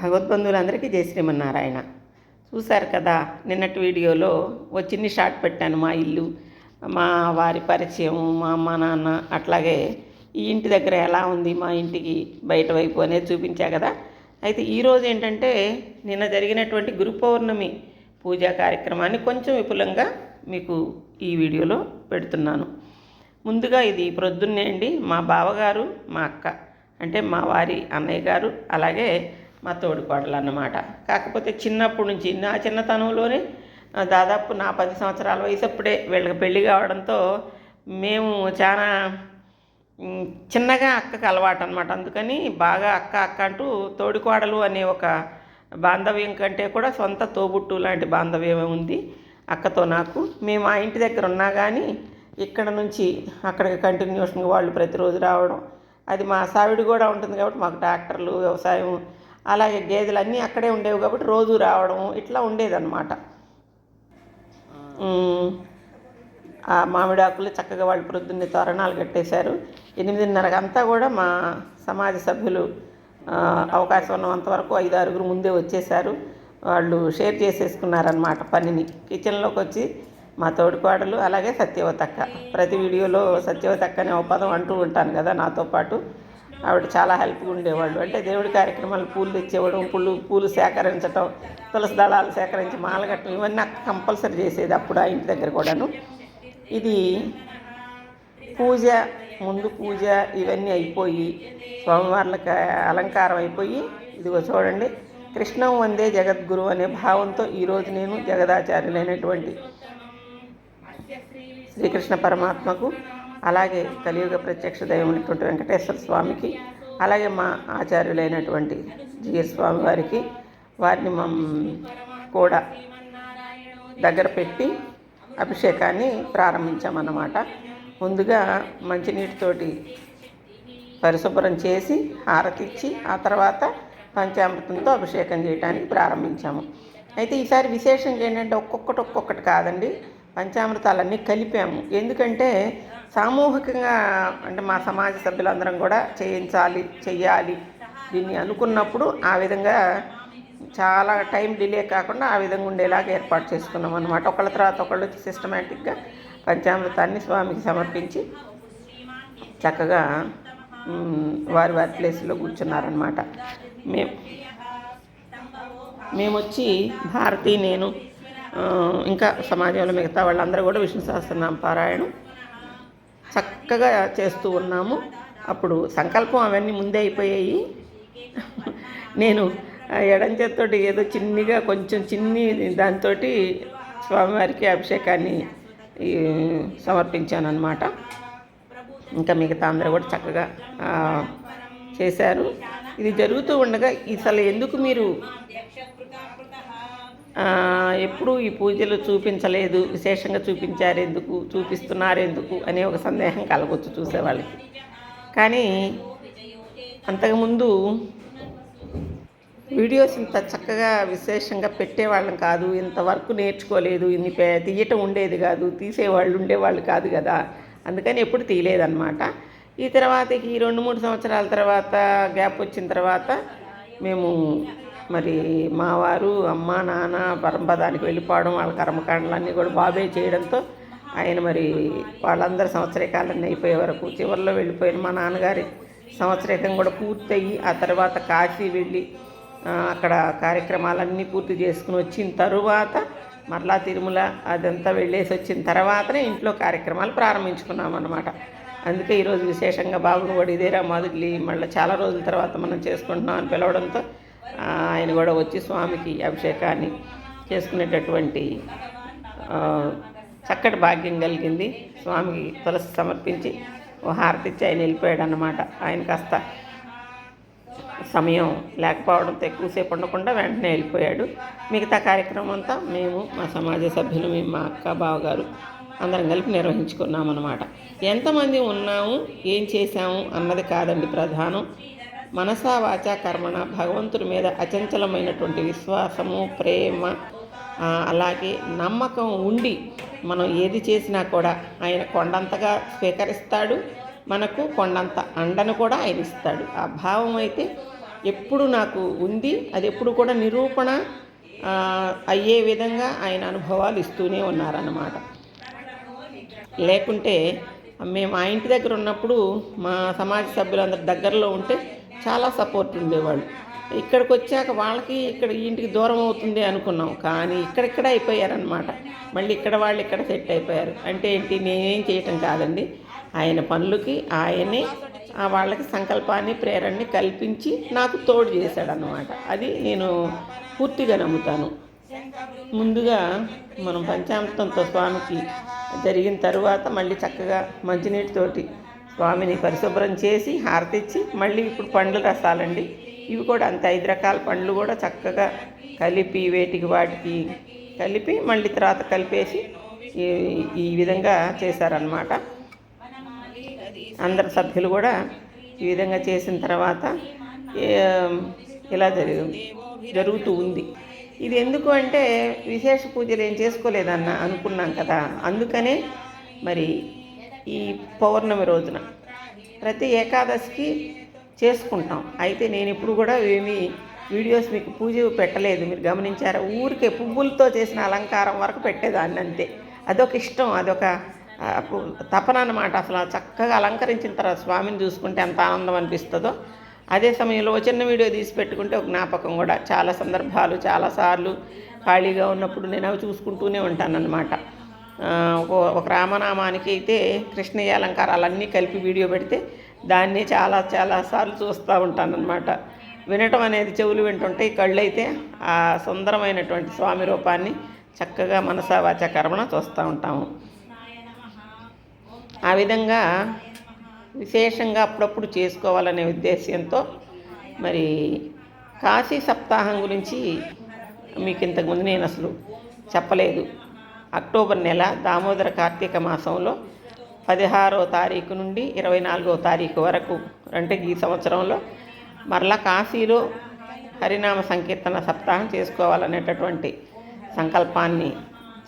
భగవద్బంధువులందరికీ జై శ్రీమన్నారాయణ. చూశారు కదా నిన్నటి వీడియోలో ఓ చిన్ని షార్ట్ పెట్టాను మా ఇల్లు మా వారి పరిచయం మా అమ్మ నాన్న అట్లాగే ఈ ఇంటి దగ్గర ఎలా ఉంది మా ఇంటికి బయట వైపు అనేది చూపించా కదా. అయితే ఈరోజు ఏంటంటే నిన్న జరిగినటువంటి గురు పౌర్ణమి పూజా కార్యక్రమాన్ని కొంచెం విపులంగా మీకు ఈ వీడియోలో పెడుతున్నాను. ముందుగా ఇది ప్రొద్దున్నే అండి మా బావగారు మా అక్క అంటే మా వారి అన్నయ్య గారు అలాగే మా తోడికోడలు అన్నమాట. కాకపోతే చిన్నప్పటి నుంచి నా చిన్నతనంలోనే దాదాపు నా పది సంవత్సరాల వయసు అప్పుడే వీళ్ళకి పెళ్ళి కావడంతో మేము చాలా చిన్నగా అక్కకి అలవాటు అనమాట అందుకని బాగా అక్క అక్క అంటూ తోడికోడలు అనే ఒక బాంధవ్యం కంటే కూడా సొంత తోబుట్టు లాంటి బాంధవ్యమే ఉంది అక్కతో నాకు. మేము ఆ ఇంటి దగ్గర ఉన్నా కానీ ఇక్కడ నుంచి అక్కడికి కంటిన్యూషన్గా వాళ్ళు ప్రతిరోజు రావడం. అది మా సావిడి కూడా ఉంటుంది కాబట్టి మాకు డాక్టర్లు వ్యవసాయం అలాగే గేదెలు అన్నీ అక్కడే ఉండేవి కాబట్టి రోజు రావడం ఇట్లా ఉండేదన్నమాట. ఆ మామిడాకులు చక్కగా వాళ్ళు ప్రొద్దున్నే తోరణాలు కట్టేశారు. ఎనిమిదిన్నరకంతా కూడా మా సమాజ సభ్యులు అవకాశం ఉన్నంత వరకు ఐదు ఆరుగురు ముందే వచ్చేసారు వాళ్ళు షేర్ చేసేసుకున్నారనమాట పనిని. కిచెన్లోకి వచ్చి మా తోడికోడలు అలాగే సత్యవతక్క. ప్రతి వీడియోలో సత్యవతక్క అనే ఒక పదం అంటూ ఉంటాను కదా నాతో పాటు. ఆవిడ చాలా హెల్ప్గా ఉండేవాళ్ళు. అంటే దేవుడి కార్యక్రమాలు పూలు తెచ్చేవడం పూలు పూలు సేకరించడం తులసి దళాలు సేకరించి మాల కట్టడం ఇవన్నీ నాకు కంపల్సరీ చేసేది అప్పుడు ఆ ఇంటి దగ్గర కూడాను. ఇది పూజ ముందు పూజ ఇవన్నీ అయిపోయి స్వామివార్లకు అలంకారం అయిపోయి ఇదిగో చూడండి కృష్ణం వందే జగద్గురు అనే భావంతో ఈరోజు నేను జగదాచార్యులైనటువంటి శ్రీకృష్ణ పరమాత్మకు అలాగే కలియుగ ప్రత్యక్ష దైవమైనటువంటి వెంకటేశ్వర స్వామికి అలాగే మా ఆచార్యులైనటువంటి జిఎస్ స్వామి వారికి వారిని మమ్ కూడా దగ్గర పెట్టి అభిషేకాన్ని ప్రారంభించామన్నమాట. ముందుగా మంచినీటితోటి పరిశుభ్రం చేసి హారతిచ్చి ఆ తర్వాత పంచామృతంతో అభిషేకం చేయడానికి ప్రారంభించాము. అయితే ఈసారి విశేషంగా ఏంటంటే ఒక్కొక్కటి ఒక్కొక్కటి కాదండి. పంచామృతాలన్నీ కలిపాము. ఎందుకంటే సామూహికంగా అంటే మా సమాజ సభ్యులందరం కూడా చేయించాలి చెయ్యాలి దీన్ని అనుకున్నప్పుడు ఆ విధంగా చాలా టైం డిలే కాకుండా ఆ విధంగా ఉండేలాగా ఏర్పాటు చేసుకున్నాం అనమాట ఒకళ్ళ తర్వాత ఒకళ్ళు సిస్టమేటిక్గా పంచామృతాన్ని స్వామికి సమర్పించి చక్కగా వారి వారి ప్లేస్లో కూర్చున్నారనమాట మేము మేము వచ్చి భారతి నేను ఇంకా సమాజంలో మిగతా వాళ్ళందరూ కూడా విష్ణు సహస్రనామ పారాయణం చక్కగా చేస్తూ ఉన్నాము. అప్పుడు సంకల్పం అవన్నీ ముందే అయిపోయాయి. నేను ఆ ఎడం చేతితోటి ఏదో చిన్నిగా కొంచెం చిన్ని దాంతో స్వామివారికి అభిషేకాన్ని సమర్పించాను అనమాట ఇంకా మిగతా అందరూ కూడా చక్కగా చేశారు. ఇది జరుగుతూ ఉండగా అసలు ఎందుకు మీరు ఎప్పుడూ ఈ పూజలు చూపించలేదు. విశేషంగా చూపించారెందుకు? చూపిస్తున్నారెందుకు? చూపిస్తున్నారు ఎందుకు అనే ఒక సందేహం కలగొచ్చు చూసేవాళ్ళకి. కానీ అంతకుముందు వీడియోస్ ఇంత చక్కగా విశేషంగా పెట్టేవాళ్ళం కాదు. ఇంత వర్క్ నేర్చుకోలేదు. ఇన్ని పే- తీయటం ఉండేది కాదు. తీసేవాళ్ళు ఉండేవాళ్ళు కాదు కదా. అందుకని ఎప్పుడు తీయలేదన్నమాట. ఈ తర్వాత ఈ రెండు మూడు సంవత్సరాల తర్వాత గ్యాప్ వచ్చిన తర్వాత మేము మరి మా వారు అమ్మ నాన్న పరంపదానికి వెళ్ళిపోవడం వాళ్ళ కర్మకాండలన్నీ కూడా బాబే చేయడంతో ఆయన మరి వాళ్ళందరి సంవత్సరీకాలన్నీ అయిపోయే వరకు చివరిలో వెళ్ళిపోయిన మా నాన్నగారి సంవత్సరీకం కూడా పూర్తయి ఆ తర్వాత కాశీ వెళ్ళి అక్కడ కార్యక్రమాలన్నీ పూర్తి చేసుకుని వచ్చిన తరువాత మరలా తిరుమల అదంతా వెళ్ళేసి వచ్చిన తర్వాతనే ఇంట్లో కార్యక్రమాలు ప్రారంభించుకున్నాం అన్నమాట. అందుకే ఈరోజు విశేషంగా బాబును కూడా ఇదేరా మొదటి మళ్ళీ చాలా రోజుల తర్వాత మనం చేసుకుంటున్నాం అని పిలవడంతో ఆయన కూడా వచ్చి స్వామికి అభిషేకాన్ని చేసుకునేటటువంటి చక్కటి భాగ్యం కలిగింది. స్వామికి తులసి సమర్పించి ఓ హారతి ఇచ్చి ఆయన వెళ్ళిపోయాడు అన్నమాట ఆయన కాస్త సమయం లేకపోవడంతో ఎక్కువసేపు ఉండకుండా వెంటనే వెళ్ళిపోయాడు. మిగతా కార్యక్రమం అంతా మేము మా సమాజ సభ్యులు మేము మా అక్క బావగారు అందరం కలిపి నిర్వహించుకున్నాం అనమాట ఎంతమంది ఉన్నాము ఏం చేశాము అన్నది కాదండి ప్రధానం. మనసా వాచా కర్మణ భగవంతుడి మీద అచంచలమైనటువంటి విశ్వాసము ప్రేమ అలాగే నమ్మకం ఉండి మనం ఏది చేసినా కూడా ఆయన కొండంతగా స్వీకరిస్తాడు. మనకు కొండంత అండను కూడా ఆయన ఇస్తాడు. ఆ భావం అయితే ఎప్పుడు నాకు ఉంది అది ఎప్పుడు కూడా నిరూపణ అయ్యే విధంగా ఆయన అనుభవాలు ఇస్తూనే ఉన్నారన్నమాట. లేకుంటే మేము ఆ ఇంటి దగ్గర ఉన్నప్పుడు మా సమాజ సభ్యులందరి దగ్గరలో ఉంటే చాలా సపోర్ట్ ఉండేవాళ్ళు. ఇక్కడికి వచ్చాక వాళ్ళకి ఇక్కడ ఇంటికి దూరం అవుతుంది అనుకున్నాం. కానీ ఇక్కడిక్కడ అయిపోయారనమాట మళ్ళీ ఇక్కడ వాళ్ళు ఇక్కడ సెట్ అయిపోయారు. అంటే ఏంటి? నేనేం చేయటం కాదండి. ఆయన పనులకి ఆయనే వాళ్ళకి సంకల్పాన్ని ప్రేరణని కల్పించి నాకు తోడు చేశాడనమాట అది నేను పూర్తిగా నమ్ముతాను. ముందుగా మనం పంచామృతంతో స్వామికి జరిగిన తరువాత మళ్ళీ చక్కగా మంచినీటితోటి స్వామిని పరిశుభ్రం చేసి హారతిచ్చి మళ్ళీ ఇప్పుడు పండ్లు రసాలండి. ఇవి కూడా అంత ఐదు రకాల పండ్లు కూడా చక్కగా కలిపి వేటికి వాటికి కలిపి మళ్ళీ తర్వాత కలిపేసి ఈ విధంగా చేశారనమాట అందరు సభ్యులు కూడా ఈ విధంగా చేసిన తర్వాత ఇలా జరుగు జరుగుతూ ఉంది. ఇది ఎందుకు అంటే విశేష పూజలు ఏం చేసుకోలేదన్న అనుకున్నాం కదా. అందుకనే మరి ఈ పౌర్ణమి రోజున. ప్రతి ఏకాదశికి చేసుకుంటాం. అయితే నేను ఇప్పుడు కూడా ఏమి వీడియోస్ మీకు పూజ పెట్టలేదు. మీరు గమనించారా? ఊరికే పువ్వులతో చేసిన అలంకారం వరకు పెట్టేదాన్ని అంతే. అదొక ఇష్టం అదొక తపన అన్నమాట. అసలు చక్కగా అలంకరించిన తర్వాత స్వామిని చూసుకుంటే ఎంత ఆనందం అనిపిస్తుందో. అదే సమయంలో ఓ చిన్న వీడియో తీసి పెట్టుకుంటే ఒక జ్ఞాపకం కూడా. చాలా సందర్భాలు చాలాసార్లు ఖాళీగా ఉన్నప్పుడు నేను అవి చూసుకుంటూనే ఉంటానన్నమాట. ఒక- ఒక రామనామానికి అయితే కృష్ణయ్య అలంకారాలన్నీ కలిపి వీడియో పెడితే దాన్ని చాలా చాలా సార్లు చూస్తూ ఉంటానన్నమాట. వినటం అనేది చెవులు వింటుంటే ఈ కళ్ళు అయితే ఆ సుందరమైనటువంటి స్వామి రూపాన్ని చక్కగా మనసావాచ కర్మణ చూస్తూ ఉంటాము. ఆ విధంగా విశేషంగా అప్పుడప్పుడు చేసుకోవాలనే ఉద్దేశ్యంతో మరి కాశీ సప్తాహం గురించి మీకు ఇంతకుముందు నేను అసలు చెప్పలేదు. అక్టోబర్ నెల దామోదర కార్తీక మాసంలో పదిహారవ తారీఖు నుండి ఇరవై నాలుగవ తారీఖు వరకు అంటే ఈ సంవత్సరంలో మరలా కాశీలో హరినామ సంకీర్తన సప్తాహం చేసుకోవాలనేటటువంటి సంకల్పాన్ని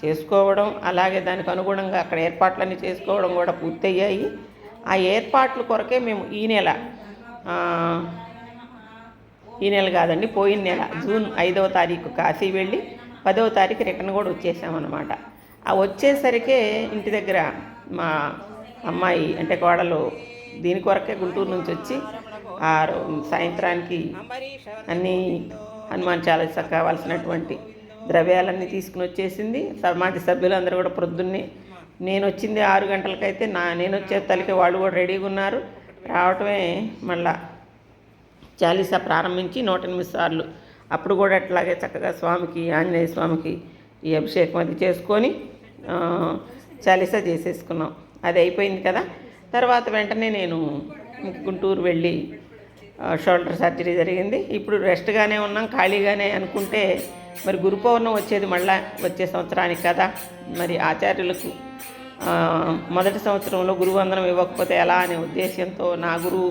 చేసుకోవడం అలాగే దానికి అనుగుణంగా అక్కడ ఏర్పాట్లన్నీ చేసుకోవడం కూడా పూర్తయ్యాయి. ఆ ఏర్పాట్ల కొరకే మేము ఈ నెల ఈ నెల కాదండి పోయిన నెల జూన్ ఐదవ తారీఖు కాశీ వెళ్ళి పదవ తారీఖు రిటర్న్ కూడా వచ్చేసామన్నమాట. ఆ వచ్చేసరికే ఇంటి దగ్గర మా అమ్మాయి అంటే కోడలు దీని కొరకే గుంటూరు నుంచి వచ్చి ఆ సాయంత్రానికి అన్నీ హనుమాన్ చాలీసా కావాల్సినటువంటి ద్రవ్యాలన్నీ తీసుకుని వచ్చేసింది. సమాజ సభ్యులందరూ కూడా ప్రొద్దున్నే నేను వచ్చింది ఆరు గంటలకైతే నా నేను వచ్చే తలకి వాళ్ళు కూడా రెడీగా ఉన్నారు. రావటమే మళ్ళా చాలీసా ప్రారంభించి నూట ఎనిమిది సార్లు అప్పుడు కూడా అట్లాగే చక్కగా స్వామికి ఆంజనేయ స్వామికి ఈ అభిషేకం అది చేసుకొని చాలీస చాలీసా చేసేసుకున్నాం. అది అయిపోయింది కదా. తర్వాత వెంటనే నేను గుంటూరు వెళ్ళి షోల్డర్ సర్జరీ జరిగింది. ఇప్పుడు రెస్ట్గానే ఉన్నాం ఖాళీగానే అనుకుంటే మరి గురు పౌర్ణం వచ్చేది మళ్ళా వచ్చే సంవత్సరానికి కదా. మరి ఆచార్యులకు మొదటి సంవత్సరంలో గురువందనం ఇవ్వకపోతే ఎలా అనే ఉద్దేశంతో నా గురువు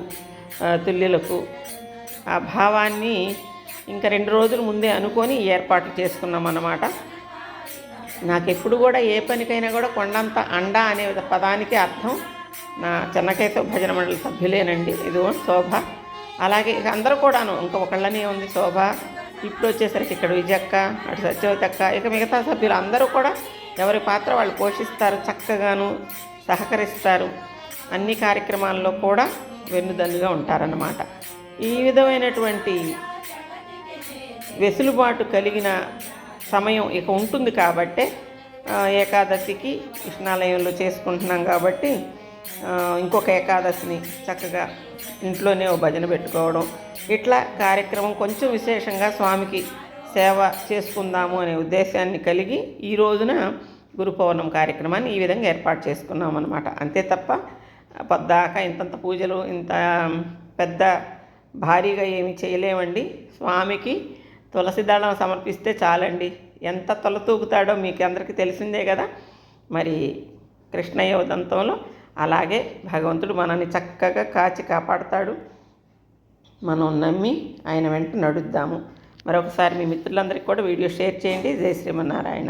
తుల్యులకు ఆ భావాన్ని ఇంకా రెండు రోజుల ముందే అనుకొని ఏర్పాట్లు చేసుకున్నాం అన్నమాట నాకెప్పుడు కూడా ఏ పనికైనా కూడా కొండంత అండ అనే పదానికి అర్థం. నా చెన్నకేశవ భజన మండలి సభ్యులేనండి. ఇది శోభ. అలాగే ఇక అందరూ కూడాను ఇంకా ఒకళ్ళనే ఉంది శోభ. ఇప్పుడు వచ్చేసరికి ఇక్కడ విజక్క అటు సత్యవతి అక్క ఇక మిగతా సభ్యులు అందరూ కూడా ఎవరి పాత్ర వాళ్ళు పోషిస్తారు చక్కగాను సహకరిస్తారు. అన్ని కార్యక్రమాల్లో కూడా వెన్నుదన్నుగా ఉంటారన్నమాట. ఈ విధమైనటువంటి వెసులుబాటు కలిగిన సమయం ఇక ఉంటుంది కాబట్టే ఏకాదశికి కృష్ణాలయంలో చేసుకుంటున్నాం కాబట్టి ఇంకొక ఏకాదశిని చక్కగా ఇంట్లోనే ఓ భజన పెట్టుకోవడం. ఇట్లా కార్యక్రమం కొంచెం విశేషంగా స్వామికి సేవ చేసుకుందాము అనే ఉద్దేశాన్ని కలిగి ఈ రోజున గురు పౌర్ణం కార్యక్రమాన్ని ఈ విధంగా ఏర్పాటు చేసుకున్నాం అనమాట అంతే తప్ప పొద్దాక ఇంతంత పూజలు ఇంత పెద్ద భారీగా ఏమి చేయలేమండి. స్వామికి తులసి దళం సమర్పిస్తే చాలండి. ఎంత తులతూగుతాడో మీకు అందరికీ తెలిసిందే కదా. మరి కృష్ణయ్య ఉదంతంలో అలాగే భగవంతుడు మనల్ని చక్కగా కాచి కాపాడుతాడు. మనం నమ్మి ఆయన వెంట నడుద్దాము. మరొకసారి మీ మిత్రులందరికీ కూడా వీడియో షేర్ చేయండి. జై శ్రీమన్నారాయణ.